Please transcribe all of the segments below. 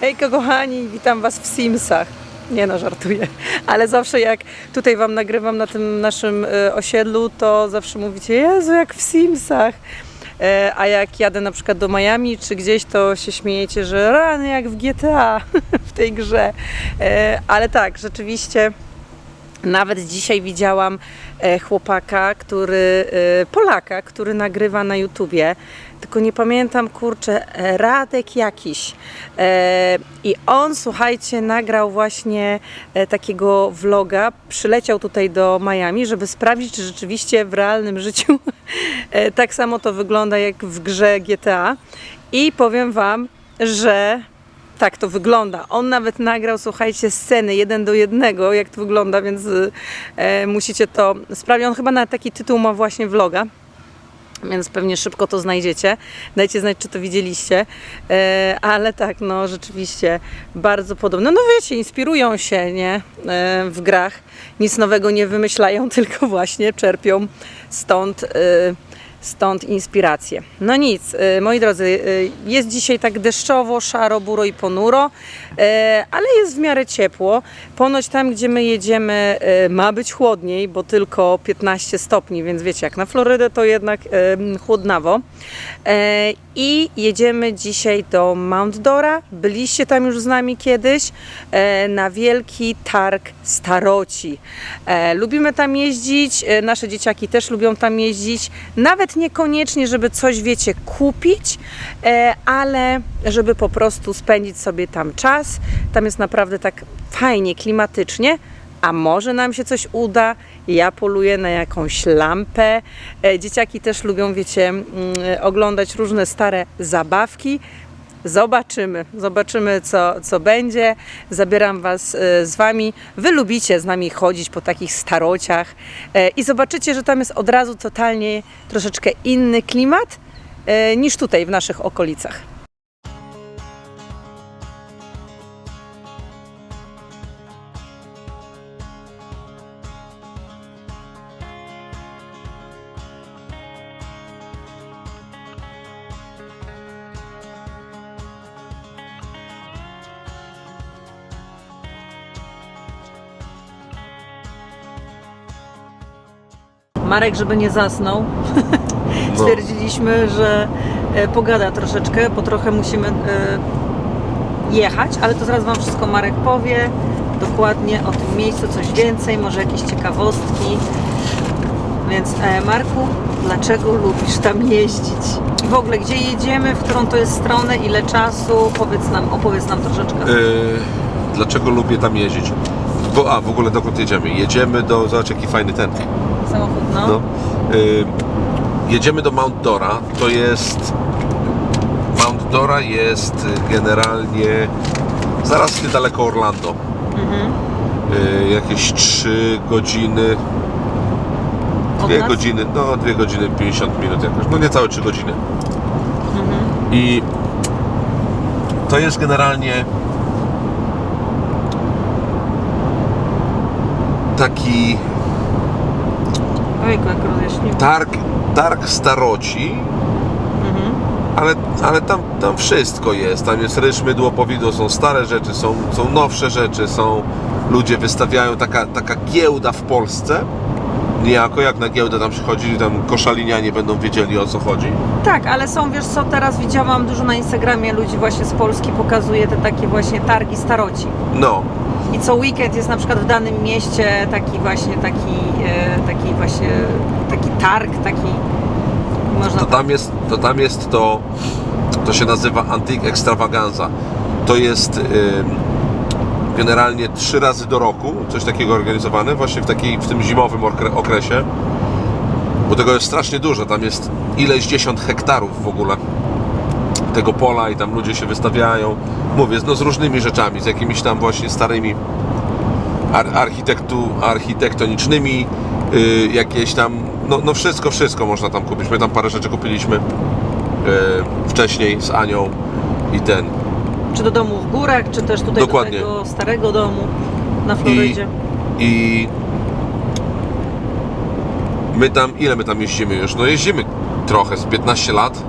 Hejka kochani, witam Was w Simsach. Nie no, żartuję, ale zawsze jak tutaj Wam nagrywam na tym naszym e, osiedlu, to zawsze mówicie, Jezu, jak w Simsach. E, A jak jadę na przykład do Miami czy gdzieś, to się śmiejecie, że rany jak w GTA w tej grze. E, Ale tak, rzeczywiście nawet dzisiaj widziałam e, chłopaka, który, e, Polaka, który nagrywa na YouTubie, tylko nie pamiętam, kurczę, e, Radek jakiś. I on, słuchajcie, nagrał właśnie takiego vloga, przyleciał tutaj do Miami, żeby sprawdzić, czy rzeczywiście w realnym życiu tak samo to wygląda jak w grze GTA. I powiem Wam, że tak to wygląda. On nawet nagrał, słuchajcie, sceny jeden do jednego, jak to wygląda, więc y, e, musicie to sprawdzić. On chyba na taki tytuł ma właśnie vloga. Więc pewnie szybko to znajdziecie. Dajcie znać, czy to widzieliście. E, ale tak, no rzeczywiście bardzo podobne. No wiecie, inspirują się nie? E, w grach. Nic nowego nie wymyślają, tylko właśnie czerpią stąd. E, Stąd inspiracje. No nic, y, moi drodzy, y, jest dzisiaj tak deszczowo, szaro, buro i ponuro, y, ale jest w miarę ciepło. Ponoć tam, gdzie my jedziemy, ma być chłodniej, bo tylko 15 stopni, więc wiecie, jak na Florydę to jednak chłodnawo. E, I jedziemy dzisiaj do Mount Dora. Byliście tam już z nami kiedyś e, na wielki targ staroci. E, Lubimy tam jeździć, nasze dzieciaki też lubią tam jeździć. Nawet niekoniecznie, żeby coś, wiecie, kupić, e, ale żeby po prostu spędzić sobie tam czas. Tam jest naprawdę tak fajnie, klimatycznie. A może nam się coś uda? Ja poluję na jakąś lampę. E, Dzieciaki też lubią, wiecie, mm, oglądać różne stare zabawki. Zobaczymy, zobaczymy co, co będzie. Zabieram Was e, z Wami. Wy lubicie z nami chodzić po takich starociach e, i zobaczycie, że tam jest od razu totalnie troszeczkę inny klimat e, niż tutaj w naszych okolicach. Marek, żeby nie zasnął, stwierdziliśmy, że e, pogada troszeczkę, bo trochę musimy e, jechać, ale to zaraz Wam wszystko Marek powie dokładnie o tym miejscu, coś więcej, może jakieś ciekawostki. Więc e, Marku, dlaczego lubisz tam jeździć? I w ogóle, gdzie jedziemy, w którą to jest stronę, ile czasu? Powiedz nam, opowiedz nam troszeczkę. Yy, dlaczego lubię tam jeździć? Bo, a, w ogóle dokąd jedziemy? Jedziemy do, zobacz jaki fajny ten, Samochód, no. no. Yy, jedziemy do Mount Dora, to jest, Mount Dora jest generalnie zaraz niedaleko Orlando. Mhm. Yy, jakieś 3 godziny, Od 2 nas? godziny, no 2 godziny 50 minut jakoś, no niecałe 3 godziny. Mhm. I to jest generalnie taki Jak targ, targ staroci, Mhm. ale, ale tam, tam wszystko jest. Tam jest ryż, mydło, powidło, są stare rzeczy, są, są nowsze rzeczy, są ludzie wystawiają taka, taka giełda w Polsce. Niejako jak na giełdę tam przychodzi, tam koszalinianie będą wiedzieli o co chodzi. Tak, ale są, wiesz co, teraz widziałam dużo na Instagramie ludzi właśnie z Polski pokazuje te takie właśnie targi staroci. No, I co weekend jest na przykład w danym mieście taki właśnie taki, e, taki właśnie taki targ, taki można to tam jest to, tam jest to, to się nazywa Antique Extravaganza. To jest ym, generalnie trzy razy do roku coś takiego organizowane, właśnie w, takiej, w tym zimowym okre- okresie. Bo tego jest strasznie dużo, tam jest ileś dziesiąt hektarów w ogóle tego pola i tam ludzie się wystawiają. Mówię, no z różnymi rzeczami, z jakimiś tam właśnie starymi ar- architektu, architektonicznymi, y, jakieś tam, no, no wszystko, wszystko można tam kupić. My tam parę rzeczy kupiliśmy y, wcześniej z Anią i ten. czy do domu w górach, czy też tutaj Dokładnie. do tego starego domu na Florydzie. I My tam, ile my tam jeździmy już? No jeździmy trochę, z 15 lat.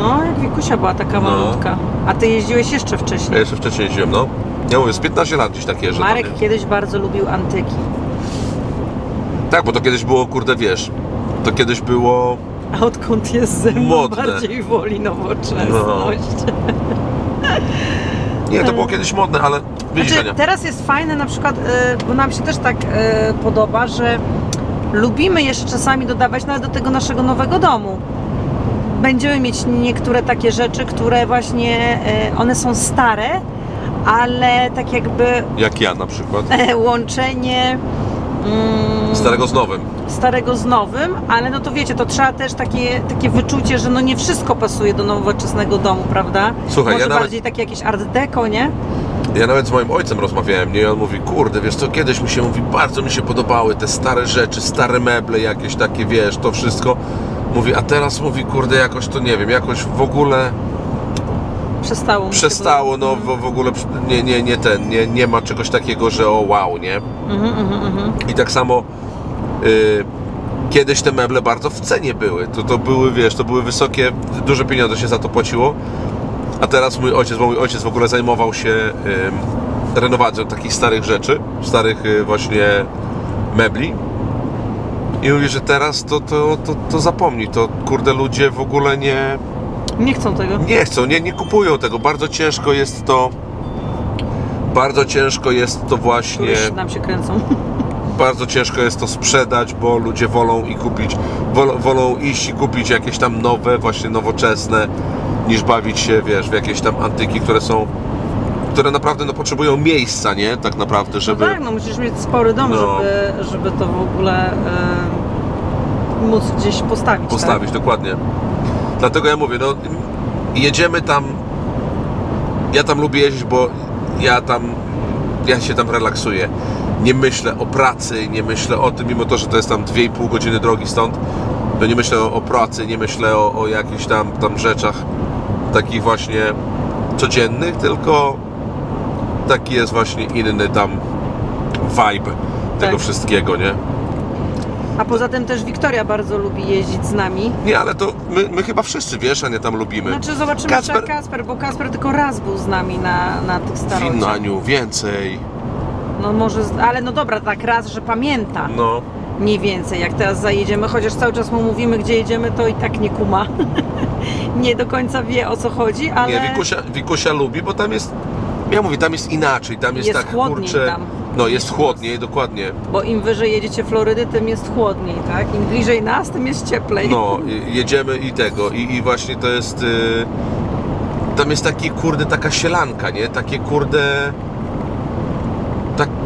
No, jak Wikusia była taka No. malutka. A ty jeździłeś jeszcze Ja wcześniej. jeszcze wcześniej jeździłem, no. Ja mówię, z 15 lat gdzieś tak jeżdżę. tam, Marek nie? kiedyś bardzo lubił antyki. Tak, bo to kiedyś było, kurde, wiesz, to kiedyś było... A odkąd jest ze mną, Modne. bardziej woli nowoczesność. Nie, to było kiedyś modne, ale widzisz, Znaczy, Ania. teraz jest fajne na przykład, y, bo nam się też tak y, podoba, że lubimy jeszcze czasami dodawać nawet do tego naszego nowego domu. Będziemy mieć niektóre takie rzeczy, które właśnie, y, one są stare, ale tak jakby Jak ja na przykład. e, łączenie mm, Starego z nowym. starego z nowym, ale no to wiecie, to trzeba też takie, takie wyczucie, że no nie wszystko pasuje do nowoczesnego domu, prawda? Słuchaj, Może ja nawet- bardziej takie jakieś art deco, nie? Ja nawet z moim ojcem rozmawiałem, nie? I on mówi, kurde, wiesz co, kiedyś mi się mówi, bardzo mi się podobały te stare rzeczy, stare meble jakieś takie, wiesz, to wszystko. Mówi, a teraz mówi, kurde, jakoś to nie wiem, jakoś w ogóle Przestało przestało, no podobać. w, w ogóle nie, nie, nie ten, nie, nie ma czegoś takiego, że o wow, nie? Mhm, mhm, mhm. I tak samo y, kiedyś te meble bardzo w cenie były. To, to były, wiesz, to były wysokie, duże pieniądze się za to płaciło. A teraz mój ojciec, bo mój ojciec w ogóle zajmował się y, renowacją takich starych rzeczy, starych y, właśnie mebli. I mówi, że teraz to, to, to, to zapomnij, to kurde ludzie w ogóle nie, Nie chcą tego. nie chcą, nie, nie kupują tego. Bardzo ciężko jest to, bardzo ciężko jest to właśnie Turyści nam się kręcą. bardzo ciężko jest to sprzedać, bo ludzie wolą i kupić, wolą, wolą iść i kupić jakieś tam nowe, właśnie nowoczesne, niż bawić się, wiesz, w jakieś tam antyki, które są, które naprawdę no, potrzebują miejsca, nie? Tak naprawdę, No żeby... tak, no musisz mieć spory dom, No. żeby, żeby to w ogóle e, móc gdzieś postawić. tak? postawić, dokładnie. Dlatego ja mówię, no jedziemy tam, ja tam lubię jeździć, bo ja tam, ja się tam relaksuję. Nie myślę o pracy, nie myślę o tym, mimo to, że to jest tam 2,5 godziny drogi stąd, to nie myślę o, o pracy, nie myślę o, o jakichś tam, tam rzeczach takich właśnie codziennych, tylko taki jest właśnie inny tam vibe tego Tak. wszystkiego, nie? A poza tym też Wiktoria bardzo lubi jeździć z nami. Nie, ale to my, my chyba wszyscy, wiesz, a nie tam lubimy. Znaczy zobaczymy Kacper- Kasper... Kasper, bo Kasper tylko raz był z nami na, na tych W. Innaniu więcej. No może, z- ale no dobra, tak raz, że pamięta. No, Mniej więcej, jak teraz zajedziemy, chociaż cały czas mu mówimy, gdzie jedziemy, to i tak nie kuma. nie do końca wie o co chodzi, ale nie, Wikusia, Wikusia lubi, bo tam jest, ja mówię, tam jest inaczej, tam jest, Jest tak, chłodniej kurczę, tam. no jest chłodniej, dokładnie. bo im wyżej jedziecie Florydy, tym jest chłodniej, tak? Im bliżej nas, tym jest cieplej. No, i- jedziemy i tego, i, i właśnie to jest, y, tam jest taki, kurde, taka sielanka, nie, takie, kurde,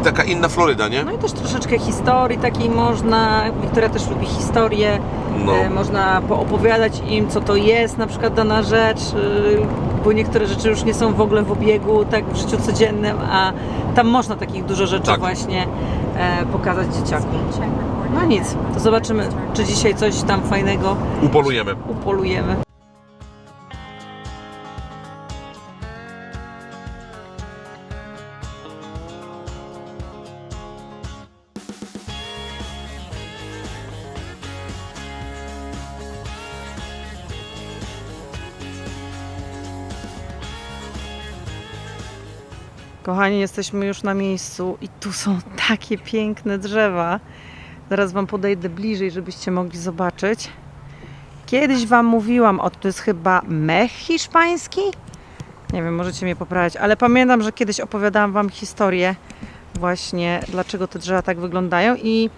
taka inna Floryda, nie? No i też troszeczkę historii takiej można. Wiktoria też lubi historię. No. E, można poopowiadać im, co to jest, na przykład dana rzecz, e, bo niektóre rzeczy już nie są w ogóle w obiegu, tak w życiu codziennym, a tam można takich dużo rzeczy Tak. właśnie e, pokazać dzieciakom. No nic, to zobaczymy, czy dzisiaj coś tam fajnego Upolujemy. upolujemy. Kochani, jesteśmy już na miejscu i tu są takie piękne drzewa. Zaraz Wam podejdę bliżej, żebyście mogli zobaczyć. Kiedyś Wam mówiłam o to jest chyba mech hiszpański? Nie wiem, możecie mnie poprawić, ale pamiętam, że kiedyś opowiadałam Wam historię właśnie, dlaczego te drzewa tak wyglądają i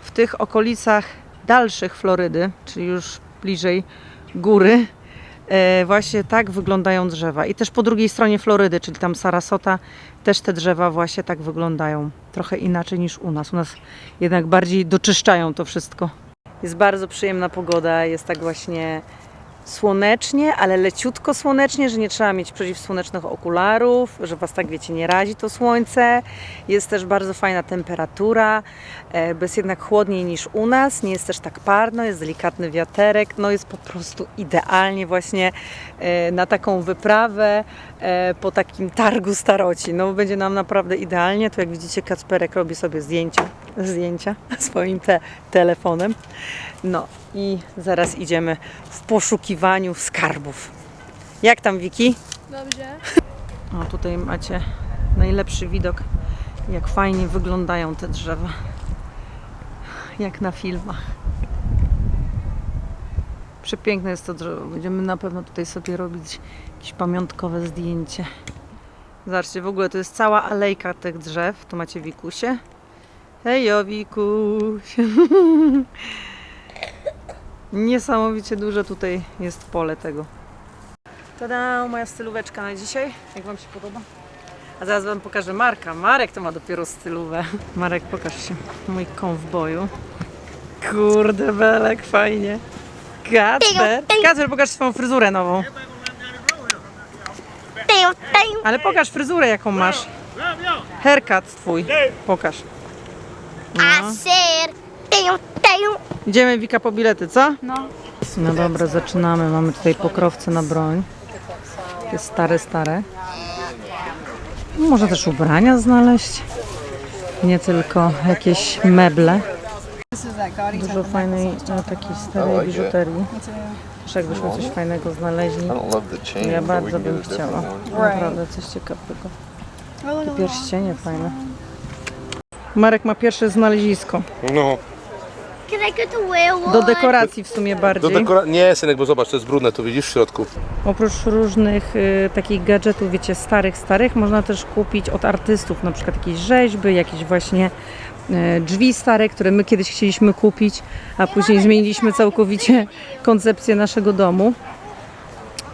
w tych okolicach dalszych Florydy, czyli już bliżej góry, właśnie tak wyglądają drzewa. I też po drugiej stronie Florydy, czyli tam Sarasota, też te drzewa właśnie tak wyglądają. Trochę inaczej niż u nas. U nas jednak bardziej doczyszczają to wszystko. Jest bardzo przyjemna pogoda, jest tak właśnie słonecznie, ale leciutko słonecznie, że nie trzeba mieć przeciwsłonecznych okularów, że Was tak wiecie, nie razi to słońce. Jest też bardzo fajna temperatura, e, bo jest jednak chłodniej niż u nas, nie jest też tak parno, jest delikatny wiaterek, no jest po prostu idealnie właśnie e, na taką wyprawę e, po takim targu staroci. No będzie nam naprawdę idealnie, tu jak widzicie Kacperek robi sobie zdjęcia zdjęcia swoim te telefonem. No i zaraz idziemy w poszukiwaniu skarbów. Jak tam Wiki? Dobrze. O, tutaj macie najlepszy widok, jak fajnie wyglądają te drzewa. Jak na filmach. Przepiękne jest to drzewo. Będziemy na pewno tutaj sobie robić jakieś pamiątkowe zdjęcie. Zobaczcie, w ogóle to jest cała alejka tych drzew. Tu macie Wikusie. Hejo, Wikuś. Niesamowicie duże tutaj jest pole tego. Tada, moja stylóweczka na dzisiaj. Jak Wam się podoba? A zaraz Wam pokażę Marka. Marek to ma dopiero stylówę. Marek, pokaż się. Mój konwboju. Kurde, belek, fajnie. Kacper. Kacper, pokaż swoją fryzurę nową. Ale pokaż fryzurę, jaką masz. Haircut twój. Pokaż. I said, damn, damn. Idziemy, Wika, po bilety, co? No. No dobra, zaczynamy. Mamy tutaj pokrowce na broń. Takie stare, stare. Można też ubrania znaleźć. Nie tylko jakieś meble. Dużo fajnej e, takiej starej biżuterii. Też jakbyśmy coś fajnego znaleźli. Ja bardzo bym a chciała. Naprawdę coś ciekawego. Te pierścienie fajne. Marek ma pierwsze znalezisko. No. To? Do dekoracji w sumie Do bardziej. dekora... Nie, synek, bo zobacz, to jest brudne, tu widzisz w środku. Oprócz różnych y, takich gadżetów, wiecie, starych, starych, można też kupić od artystów, na przykład jakieś rzeźby, jakieś właśnie y, drzwi stare, które my kiedyś chcieliśmy kupić, a później zmieniliśmy całkowicie koncepcję naszego domu.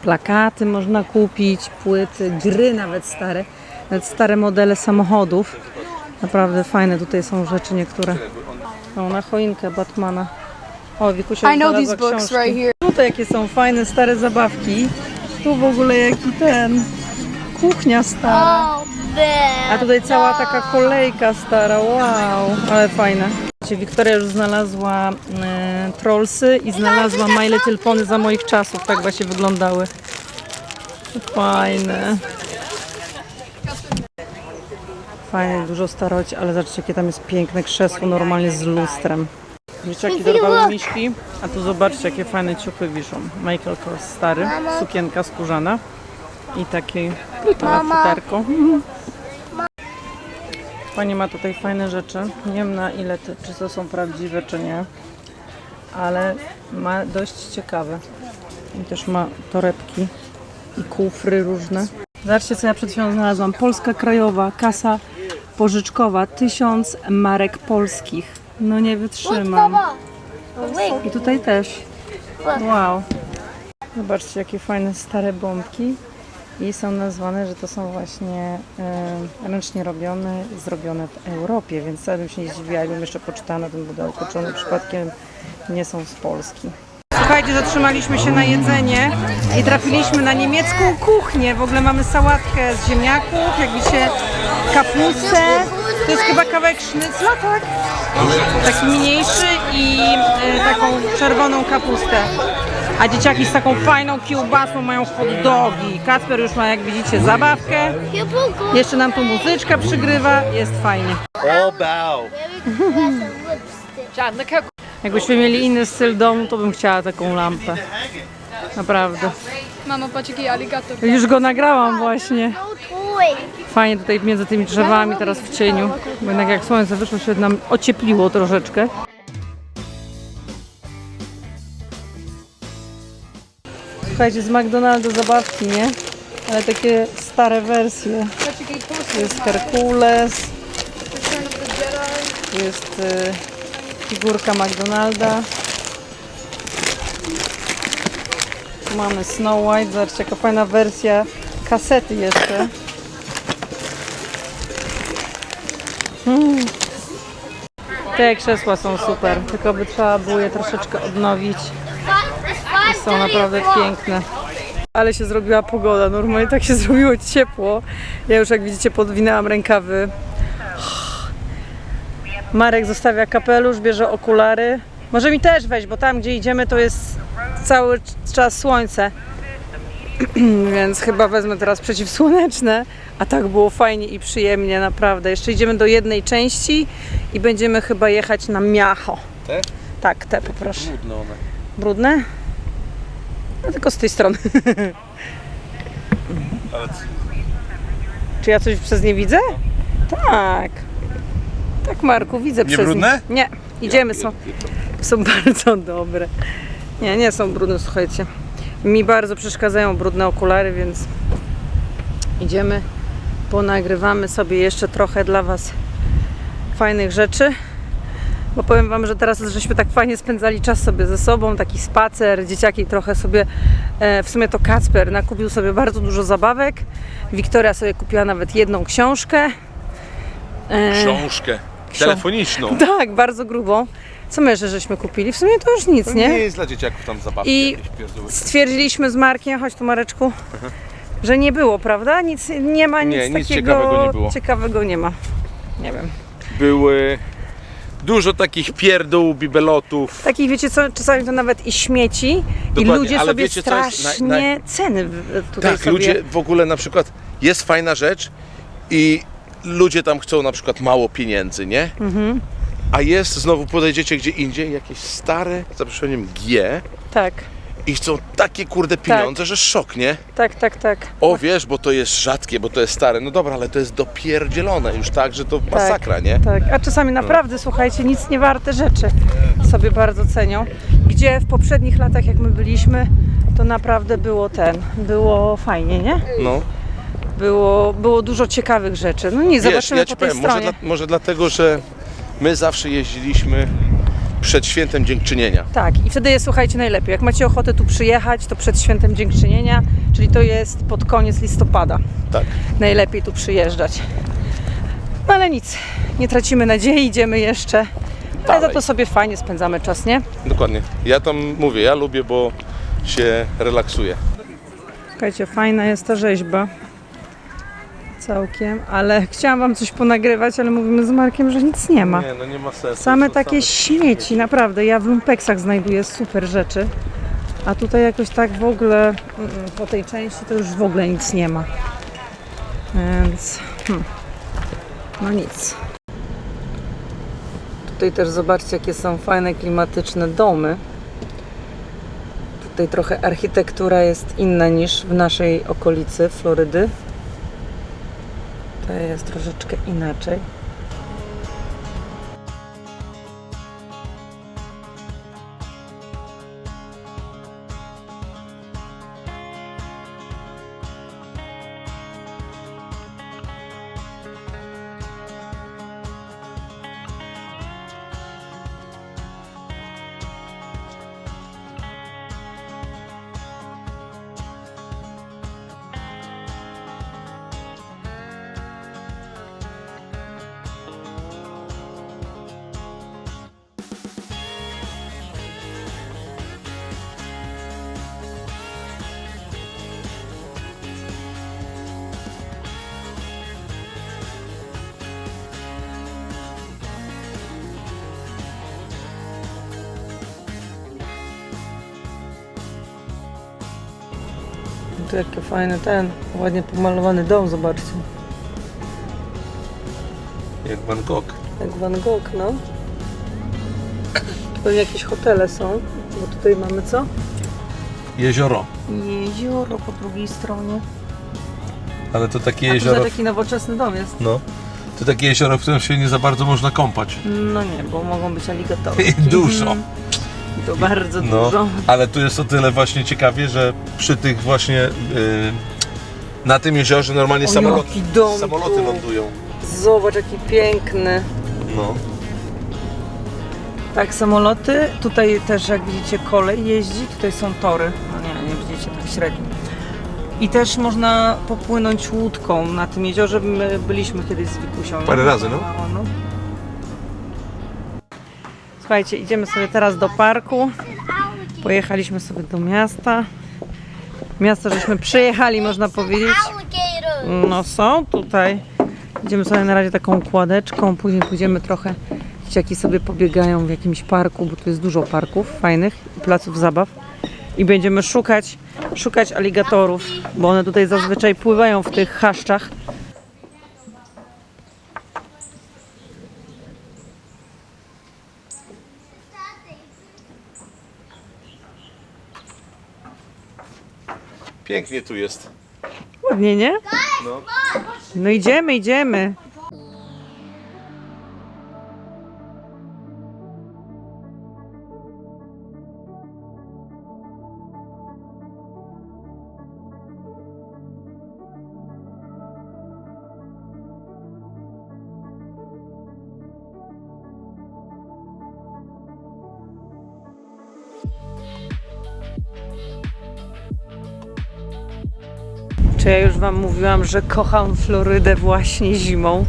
Plakaty można kupić, płyty, gry nawet stare, nawet stare modele samochodów. Naprawdę fajne tutaj są rzeczy niektóre. O, na choinkę Batmana. O, Wikusia I know these books książki. right here. Tutaj jakie są fajne, stare zabawki. Tu w ogóle jaki ten... Kuchnia stara. Oh. A tutaj cała taka kolejka stara, wow, ale fajne. Wiktoria już znalazła e, Trollsy i znalazła My Little Pony za moich czasów, tak właśnie wyglądały. Fajne. Fajne, dużo staroci, ale zobaczcie jakie tam jest piękne krzesło, normalnie z lustrem. Wiecie jakie dorwały miśki? A tu zobaczcie jakie fajne ciuchy wiszą. Michael Kors stary, sukienka skórzana i takie futerko. Pani ma tutaj fajne rzeczy. Nie wiem na ile to, czy to są prawdziwe, czy nie, ale ma dość ciekawe. I też ma torebki i kufry różne. Zobaczcie, co ja przed chwilą znalazłam. Polska Krajowa, kasa pożyczkowa, tysiąc marek polskich. No nie wytrzymam. I tutaj też. Wow. Zobaczcie, jakie fajne stare bombki. I są nazwane, że to są właśnie e, ręcznie robione, zrobione w Europie, więc wcale bym się nie zdziwiła, jeszcze poczytała na tym pudełku, czy one przypadkiem nie są z Polski. Słuchajcie, zatrzymaliśmy się na jedzenie i trafiliśmy na niemiecką kuchnię. W ogóle mamy sałatkę z ziemniaków, jak widzicie kapustę. To jest chyba kawałek sznycla, tak? Taki mniejszy i e, taką czerwoną kapustę. A dzieciaki z taką fajną kiełbasą mają hot dogi. Kacper już ma, jak widzicie, zabawkę. Jeszcze nam tu muzyczka przygrywa. Jest fajnie. All bow. Jakbyśmy mieli inny styl domu, to bym chciała taką lampę. Naprawdę. Mama, patrz jaki aligator. Już go nagrałam właśnie. No. Fajnie tutaj między tymi drzewami, teraz w cieniu. Bo jednak jak słońce wyszło, się nam ociepliło troszeczkę. Słuchajcie, z McDonalda zabawki, nie? Ale takie stare wersje. Jest Herkules, jest y, figurka McDonalda. Tu mamy Snow White, zobaczcie jaka fajna wersja kasety jeszcze. Mm. Te krzesła są super, tylko by trzeba było je troszeczkę odnowić. Są naprawdę piękne. Ale się zrobiła pogoda, normalnie tak się zrobiło ciepło. Ja już jak widzicie podwinęłam rękawy. Marek zostawia kapelusz, bierze okulary. Może mi też weź, bo tam gdzie idziemy to jest cały czas słońce. Więc chyba wezmę teraz przeciwsłoneczne, a tak było fajnie i przyjemnie, naprawdę. Jeszcze idziemy do jednej części i będziemy chyba jechać na Miacho. Te? Tak, te poproszę. Trudno one. Brudne? No tylko z tej strony. Ale Czy ja coś przez nie widzę? Tak. Tak, Marku, widzę Nie przez brudne? nie. Nie, idziemy, są, są bardzo dobre. Nie, nie są brudne, słuchajcie. Mi bardzo przeszkadzają brudne okulary, więc idziemy, ponagrywamy sobie jeszcze trochę dla Was fajnych rzeczy. Bo powiem Wam, że teraz żeśmy tak fajnie spędzali czas sobie ze sobą, taki spacer, dzieciaki trochę sobie, e, w sumie to Kacper nakupił sobie bardzo dużo zabawek, Wiktoria sobie kupiła nawet jedną książkę. E, książkę. Ksią- Telefoniczną. tak, bardzo grubą. Co my jeszcze żeśmy kupili? W sumie to już nic, To nie? nie jest dla dzieciaków tam zabawki I- jakieś pierdoły. Stwierdziliśmy z Markiem, chodź tu Mareczku, że nie było, prawda? Nic, nie ma nic Nie, nic takiego ciekawego nie było. ciekawego nie ma. Nie wiem. Były dużo takich pierdół, bibelotów. Takich, wiecie co, czasami to nawet i śmieci i Dokładnie, ludzie ale sobie wiecie, co jest strasznie naj- ceny w- tutaj Tak, sobie... ludzie w ogóle na przykład jest fajna rzecz i ludzie tam chcą na przykład mało pieniędzy, nie? Mhm. A jest, znowu podejdziecie gdzie indziej, jakieś stare, za przeproszeniem, G Tak, i chcą takie kurde pieniądze, że szok, nie? tak, tak, tak. O wiesz, bo to jest rzadkie, bo to jest stare. No dobra, ale to jest dopierdzielone już tak, że to masakra, nie? Tak, a czasami naprawdę, słuchajcie, nic nie warte rzeczy sobie bardzo cenią. Gdzie w poprzednich latach, jak my byliśmy, to naprawdę było ten, było fajnie, nie? No. Było, było dużo ciekawych rzeczy. No nie, Wiesz, zobaczymy ja po tej powiem, może, stronie. dla, może dlatego, że my zawsze jeździliśmy przed świętem dziękczynienia. Tak, i wtedy jest, słuchajcie, najlepiej. Jak macie ochotę tu przyjechać, to przed świętem dziękczynienia, czyli to jest pod koniec listopada. Tak. Najlepiej tu przyjeżdżać. No ale nic, nie tracimy nadziei, idziemy jeszcze. Ale za Dalej. to sobie fajnie spędzamy czas, nie? Dokładnie. Ja tam mówię, ja lubię, bo się relaksuję. Słuchajcie, fajna jest ta rzeźba. Całkiem, ale chciałam Wam coś ponagrywać, ale mówimy z Markiem, że nic nie ma. Nie, no nie ma sensu. Same takie śmieci, naprawdę. Ja w lumpeksach znajduję super rzeczy. A tutaj jakoś tak w ogóle mm, mm, po tej części to już w ogóle nic nie ma. Więc hmm, no nic. Tutaj też zobaczcie, jakie są fajne, klimatyczne domy. Tutaj trochę architektura jest inna niż w naszej okolicy Florydy. To jest troszeczkę inaczej. Tu jaki fajny ten, ładnie pomalowany dom, zobaczcie. Jak Van Gogh. Jak Van Gogh, no. Pewnie jakieś hotele są, bo tutaj mamy co? Jezioro. Jezioro po drugiej stronie. Ale to takie A jezioro, za taki nowoczesny dom jest. no, to takie jezioro, w którym się nie za bardzo można kąpać. No nie, bo mogą być aligatory. I dużo. Mhm. To bardzo No, dużo. ale tu jest o tyle właśnie ciekawie, że przy tych właśnie yy, na tym jeziorze normalnie O, samoloty, samoloty lądują. Zobacz jaki piękny. No. Tak, samoloty. Tutaj też jak widzicie kolej jeździ, tutaj są tory. No nie, nie widzicie, tak średnio. I też można popłynąć łódką na tym jeziorze. My byliśmy kiedyś z Wikusią. Parę razy, no. no. Słuchajcie, idziemy sobie teraz do parku. Pojechaliśmy sobie do miasta. Miasto żeśmy przyjechali, można powiedzieć. No są tutaj. Idziemy sobie na razie taką kładeczką, później pójdziemy trochę. Dzieciaki sobie pobiegają w jakimś parku, bo tu jest dużo parków fajnych placów zabaw. i będziemy szukać, szukać aligatorów, bo one tutaj zazwyczaj pływają w tych chaszczach. Pięknie tu jest. Ładnie, nie? No. No idziemy, idziemy. Czy ja już Wam mówiłam, że kocham Florydę właśnie zimą?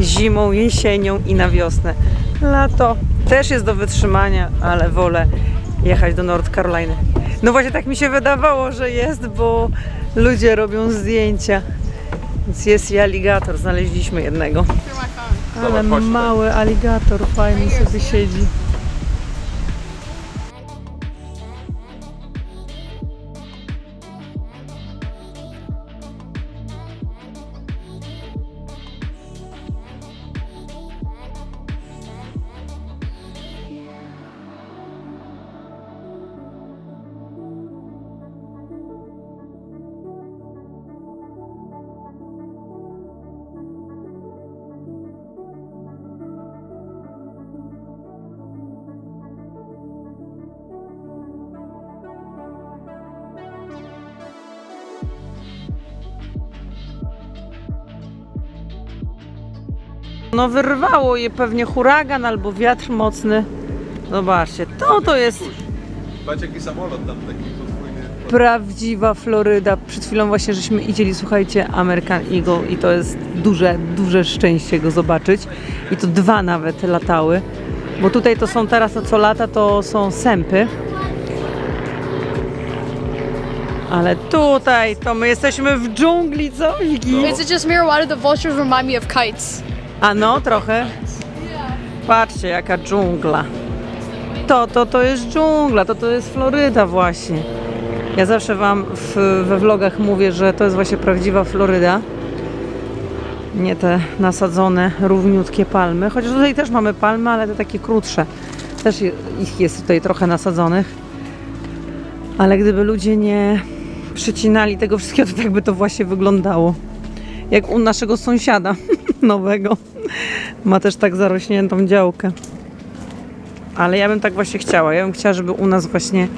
Zimą, jesienią i na wiosnę. Lato też jest do wytrzymania, ale wolę jechać do North Caroliny. No właśnie tak mi się wydawało, że jest, bo ludzie robią zdjęcia. Więc jest i aligator, znaleźliśmy jednego. Ale mały aligator fajny sobie siedzi. No wyrwało je pewnie huragan albo wiatr mocny. Zobaczcie, to to jest Patrz jaki samolot tam taki podwójny. prawdziwa Floryda. Przed chwilą właśnie żeśmy idzieli, słuchajcie, American Eagle i to jest duże, duże szczęście go zobaczyć. I to dwa nawet latały. Bo tutaj to są teraz, to co lata, to są sępy. Ale tutaj to my jesteśmy w dżungli, co Wiki? Is it just do the vultures remind me of kites? A no, trochę. Patrzcie, jaka dżungla. To, to, to jest dżungla, to, to jest Floryda właśnie. Ja zawsze Wam w, we vlogach mówię, że to jest właśnie prawdziwa Floryda. Nie te nasadzone, równiutkie palmy. Chociaż tutaj też mamy palmy, ale te takie krótsze. Też ich jest tutaj trochę nasadzonych. Ale gdyby ludzie nie przycinali tego wszystkiego, to tak by to właśnie wyglądało. Jak u naszego sąsiada nowego. Ma też tak zarośniętą działkę. Ale ja bym tak właśnie chciała. Ja bym chciała, żeby u nas właśnie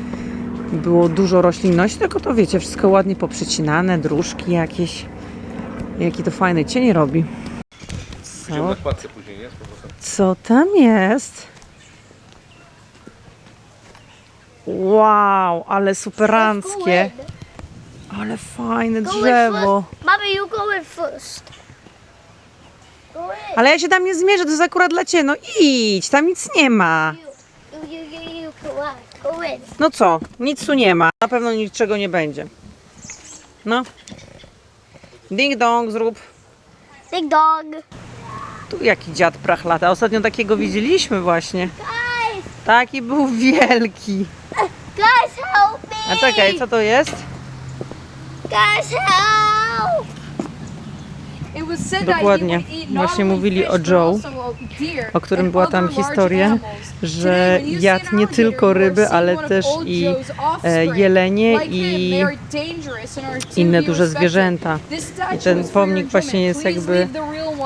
było dużo roślinności, tylko to wiecie, wszystko ładnie poprzycinane, dróżki jakieś. Jaki to fajny cień robi. Co, co tam jest? Wow, ale superanckie. Ale fajne drzewo. Mommy, you go in first. Ale ja się tam nie zmierzę, to jest akurat dla Ciebie. No idź, tam nic nie ma. No co, nic tu nie ma. Na pewno niczego nie będzie. No. Ding dong, zrób. Big dog. Tu jaki dziad prachlata. Ostatnio takiego widzieliśmy właśnie. Guys, Taki był wielki. guys, help me. A czekaj, co to jest? Guys, help. Dokładnie. Właśnie mówili o Joe, o którym była tam historia, że jadł nie tylko ryby, ale też i e, jelenie i inne duże zwierzęta. I ten pomnik właśnie jest jakby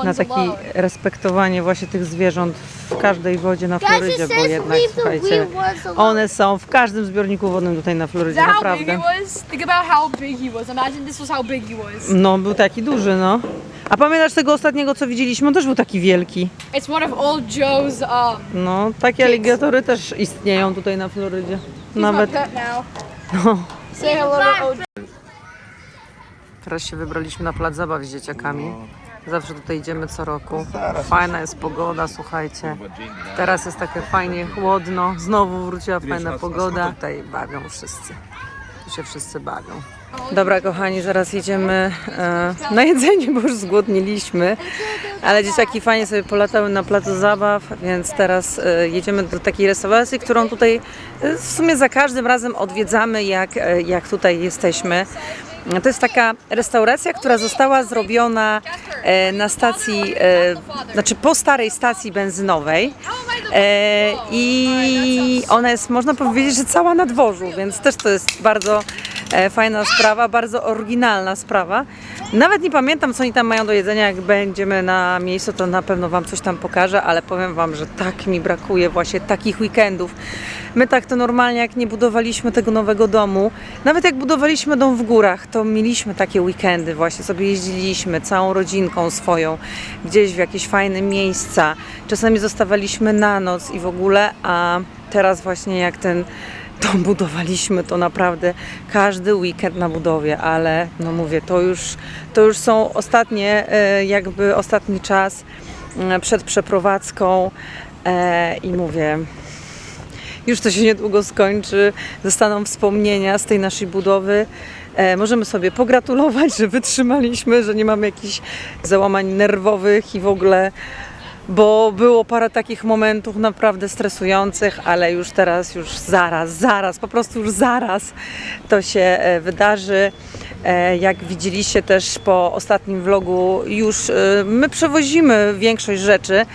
na takie respektowanie właśnie tych zwierząt w każdej wodzie na Florydzie, bo jednak słuchajcie, one są w każdym zbiorniku wodnym tutaj na Florydzie, naprawdę. No, był taki duży, no. A pamiętasz tego ostatniego, co widzieliśmy? On też był taki wielki. It's one of old Joe's. Um, No, takie aligatory też istnieją tutaj na Florydzie. Nawet. No. Teraz się wybraliśmy na plac zabaw z dzieciakami. Zawsze tutaj idziemy co roku. Fajna jest pogoda, słuchajcie. Teraz jest takie fajnie chłodno. Znowu wróciła fajna pogoda. Tutaj bawią wszyscy. Tu się wszyscy bawią. Dobra, kochani, zaraz jedziemy e, na jedzenie, bo już zgłodniliśmy. Ale dzieciaki fajnie sobie polatały na placu zabaw, więc teraz e, jedziemy do takiej restauracji, którą tutaj e, w sumie za każdym razem odwiedzamy, jak, e, jak tutaj jesteśmy. To jest taka restauracja, która została zrobiona e, na stacji, e, znaczy po starej stacji benzynowej. E, I ona jest, można powiedzieć, że cała na dworzu, więc też to jest bardzo fajna sprawa, bardzo oryginalna sprawa. Nawet nie pamiętam, co oni tam mają do jedzenia. Jak będziemy na miejscu, to na pewno Wam coś tam pokażę, ale powiem Wam, że tak mi brakuje właśnie takich weekendów. My tak to normalnie, jak nie budowaliśmy tego nowego domu, nawet jak budowaliśmy dom w górach, to mieliśmy takie weekendy, właśnie sobie jeździliśmy całą rodzinką swoją, gdzieś w jakieś fajne miejsca. Czasami zostawaliśmy na noc i w ogóle, a teraz właśnie jak ten dom budowaliśmy, to naprawdę każdy weekend na budowie, ale no mówię, to już, to już są ostatnie, e, jakby ostatni czas e, przed przeprowadzką e, i mówię, już to się niedługo skończy, zostaną wspomnienia z tej naszej budowy. Możemy sobie pogratulować, że wytrzymaliśmy, że nie mamy jakichś załamań nerwowych i w ogóle, bo było parę takich momentów naprawdę stresujących, ale już teraz, już zaraz, zaraz, po prostu już zaraz to się e, wydarzy. E, Jak widzieliście też po ostatnim vlogu, już e, my przewozimy większość rzeczy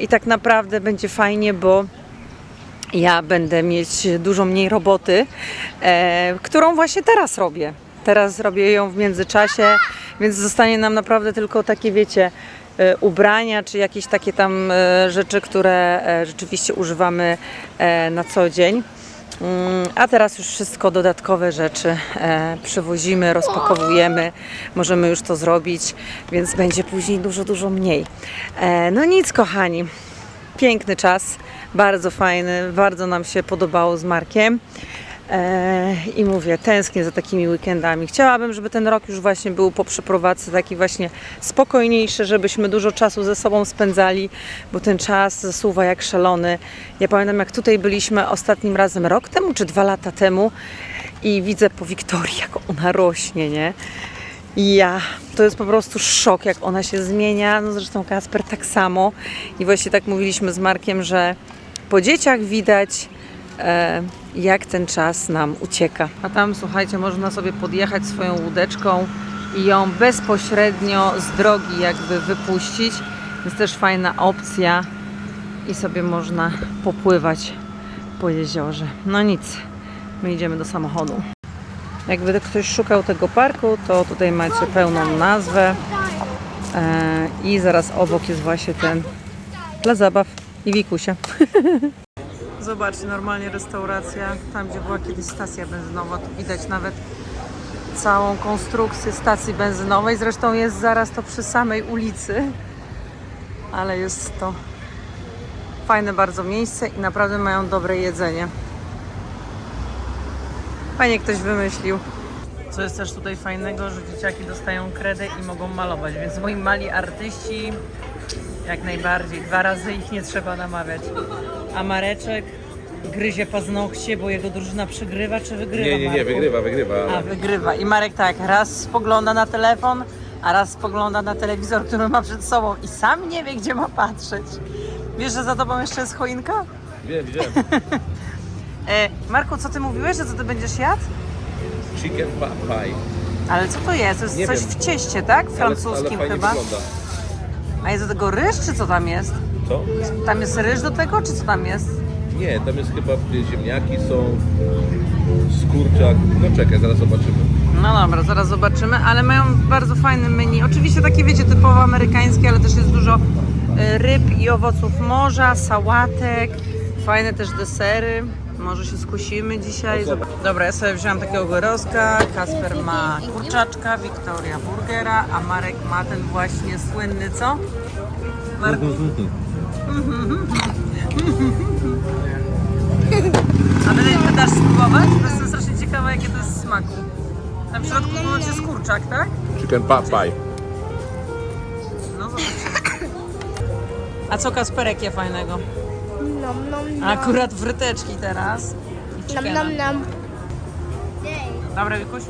i tak naprawdę będzie fajnie, bo ja będę mieć dużo mniej roboty, którą właśnie teraz robię. Teraz robię ją w międzyczasie, więc zostanie nam naprawdę tylko takie, wiecie, ubrania, czy jakieś takie tam e, rzeczy, które e, rzeczywiście używamy e, na co dzień. Mm, A teraz już wszystko dodatkowe rzeczy e, przywozimy, rozpakowujemy, możemy już to zrobić, więc będzie później dużo, dużo mniej. E, No nic, kochani, piękny czas, bardzo fajny, bardzo nam się podobało z Markiem. E, I mówię, tęsknię za takimi weekendami. Chciałabym, żeby ten rok już właśnie był po przeprowadzce taki właśnie spokojniejszy, żebyśmy dużo czasu ze sobą spędzali, bo ten czas zasuwa jak szalony. Ja pamiętam, jak tutaj byliśmy ostatnim razem rok temu, czy dwa lata temu i widzę po Wiktorii, jak ona rośnie, nie? Ja, to jest po prostu szok, jak ona się zmienia. No zresztą Kasper tak samo. I właśnie tak mówiliśmy z Markiem, że po dzieciach widać, jak ten czas nam ucieka. A tam, słuchajcie, można sobie podjechać swoją łódeczką i ją bezpośrednio z drogi jakby wypuścić. Jest też fajna opcja i sobie można popływać po jeziorze. No nic, my idziemy do samochodu. Jakby ktoś szukał tego parku, to tutaj macie pełną nazwę e, i zaraz obok jest właśnie ten dla zabaw i wikusia. Zobaczcie, normalnie restauracja, tam gdzie była kiedyś stacja benzynowa, tu widać nawet całą konstrukcję stacji benzynowej. Zresztą jest zaraz to przy samej ulicy, ale jest to fajne bardzo miejsce i naprawdę mają dobre jedzenie. Fajnie ktoś wymyślił. Co jest też tutaj fajnego, że dzieciaki dostają kredę i mogą malować, więc moi mali artyści jak najbardziej. Dwa razy ich nie trzeba namawiać. A Mareczek gryzie paznokcie, bo jego drużyna przegrywa czy wygrywa? Nie, nie, nie, Marku? wygrywa, wygrywa. A, wygrywa. I Marek tak, raz spogląda na telefon, a raz spogląda na telewizor, który ma przed sobą i sam nie wie, gdzie ma patrzeć. Wiesz, że za tobą jeszcze jest choinka? Wiem, widziałem. E, Marku, co ty mówiłeś, że co ty będziesz jadł? Chicken pa- pie. Ale co to jest? To jest Nie coś wiem. w cieście, tak? Francuskim ale, ale fajnie chyba. wygląda. A jest do tego ryż, czy co tam jest? Co? Tam jest ryż do tego, czy co tam jest? Nie, tam jest chyba ziemniaki są, skurczak. No czekaj, zaraz zobaczymy. No dobra, zaraz zobaczymy, ale mają bardzo fajne menu. Oczywiście takie, wiecie, typowo amerykańskie, ale też jest dużo e, ryb i owoców morza, sałatek, fajne też desery. Może się skusimy dzisiaj. Dobra, ja sobie wziąłam takiego gyroska, Kasper ma kurczaczka, Wiktoria burgera, a Marek ma ten właśnie słynny co? Marku? A wy dasz spróbować? Bo jestem strasznie ciekawa, jakie to jest w smaku. Tam w środku ponoć jest kurczak, tak? Chicken pa- pie. No zobaczymy. A co Kasperek je fajnego? Nom nom nom. Akurat fryteczki teraz. I Nom chickena. nom nom. Dobra, Wikuś?